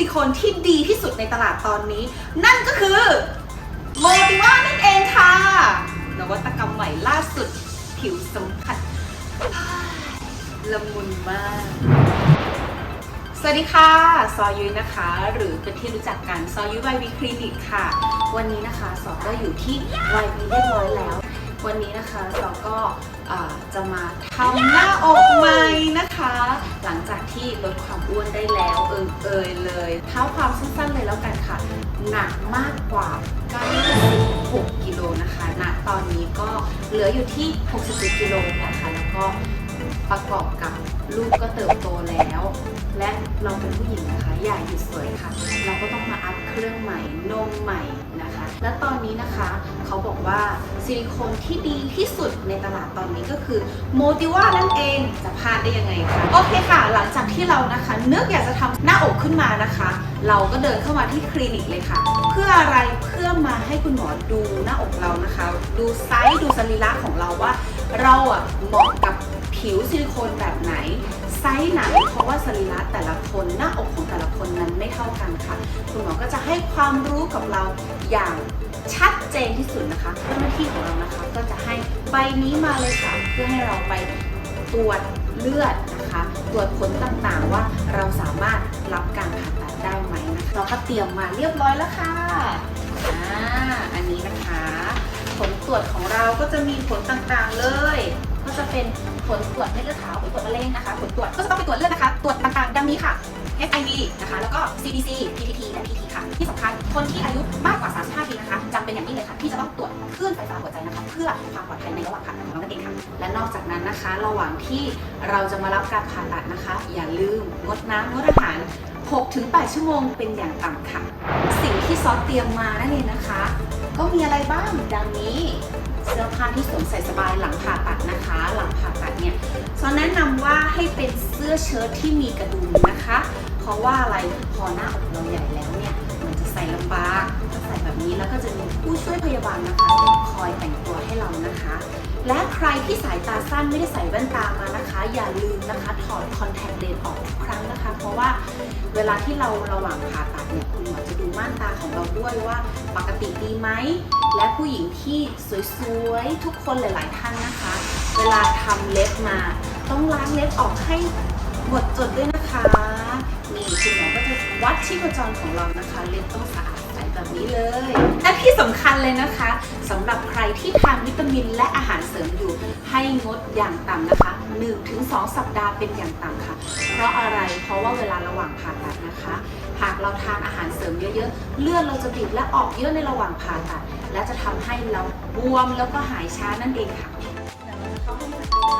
ลิโคนที่ดีที่สุดในตลาดตอนนี้ นั่นก็คือโมติว่านั่นเองค่ะ นวัตกรรมใหม่ล่าสุด ผิวสัมผัสละมุนมาก สวัสดีค่ะ ซอยุ้ยนะคะ หรือเป็นที่รู้จักกัน ซอยุ้ยไววีคลินิกค่ะ วันนี้นะคะ ซอก็อยู่ที่ไววีเรียบร้อยแล้ว วันนี้นะคะซอก็จะมาทำหน้าอกใหม่นะคะ หลังจากที่ลดความอ้วนได้แล้วเอิงเอยเลยเท้าความสั้นๆเลยแล้วกันค่ะ หนักมากกว่า 96 กิโลนะคะณตอนนี้ก็เหลืออยู่ที่ 67 กิโลนะคะ แล้วก็ประกอบกับลูกก็เติบโตแล้ว และตอนนี้นะคะเขาบอกว่าซิลิโคนที่ดีที่สุดในตลาดตอนนี้ก็คือโมติว่านั่นเองจะพลาดได้ยังไงคะโอเคค่ะ หลังจากที่เรานะคะนึกอยากจะทำหน้าอกขึ้นมานะคะ เราก็เดินเข้ามาที่คลินิกเลยค่ะ เพื่ออะไรเพื่อมาให้คุณหมอดูหน้าอกเรานะคะ ดูไซส์ดูสรีระของเราว่า เราอะเหมาะกับผิวซิลิโคนแบบไหนไซส์ไหน เพราะว่าสรีระแต่ละคนหน้าอกของแต่ละ ไม่เท่ากันค่ะ คุณหมอก็จะให้ความรู้กับเราอย่างชัดเจนที่สุดนะคะเจ้าหน้าที่ของเรานะคะก็จะให้ใบนี้มาเลยค่ะ เพื่อให้เราไปตรวจเลือดนะคะ ตรวจผลต่างๆว่าเราสามารถรับการผ่าตัดได้ไหมนะคะเราก็เตรียมมาเรียบร้อยแล้วค่ะอ่าอันนี้นะคะ ผลตรวจของเราก็จะมีผลต่างๆเลย ก็จะเป็นผลตรวจเม็ดเลือดขาวผลตรวจมะเร็งนะคะ ผลตรวจก็จะต้องไปตรวจเลือดนะคะ ตรวจต่างๆ ดังนี้ค่ะ HIV นะคะ แล้วก็ CDC PPT และ PT ค่ะ ที่สำคัญคนที่อายุมากกว่า 35 ปีนะคะจำเป็นอย่างยิ่งเลยค่ะ ที่จะต้องตรวจคลื่นไฟฟ้าหัวใจนะคะ เพื่อความปลอดภัยในระหว่างผ่าตัดของเรานั่นเองค่ะ และนอกจากนั้นนะคะ ระหว่างที่เราจะมารับการผ่าตัดนะคะ อย่าลืมงดน้ำงดอาหาร 6-8 ชั่วโมงเป็นอย่างต่ำค่ะ สิ่งที่ซอสเตรียมมานั่นเองนะคะ ก็มีอะไรบ้างดังนี้ เสื้อผ้าที่สวมใส่สบายหลังผ่าตัดนะคะ หลังผ่าตัด เนี่ยซอแนะนำว่าให้เป็นเสื้อเชิ้ตที่มีกระดุมนะคะ เพราะว่าอะไรพอหน้าอกเราใหญ่แล้วเนี่ยมันจะใส่ลำบากก็ใส่แบบนี้แล้วก็จะมีผู้ช่วยพยาบาลนะคะคอยแต่งตัวให้เรานะคะ และใครที่สายตาสั้นไม่ได้ใส่แว่นตามานะคะ อย่าลืมนะคะถอดคอนแทคเลนส์ออกทุกครั้งนะคะ เพราะว่าเวลาที่เราระหว่างผ่าตัดเนี่ยคุณหมอจะดูม่านตาของเราด้วยว่าปกติดีไหมและผู้หญิงที่สวยๆทุกคนหลาย ๆ ท่านนะคะ ลาทำเล็บมา ต้องล้างเล็บออกให้หมดจดด้วยนะคะนี่คุณหมอก็จะวัดชีพจรของเรานะคะ เล็บต้องสะอาดใสแบบนี้เลยและที่สำคัญเลยนะคะสำหรับใครที่ทานวิตามินและอาหารเสริมอยู่ ให้งดอย่างต่ำนะคะ 1-2 สัปดาห์เป็นอย่างต่ำค่ะ เพราะอะไรเพราะว่าเวลาระหว่างผ่าตัดนะคะหากเราทานอาหารเสริมเยอะๆ เลือดเราจะติดและออกเยอะในระหว่างผ่าตัด และจะทำให้เราบวมแล้วก็หายช้านั่นเองค่ะ 감사합니다.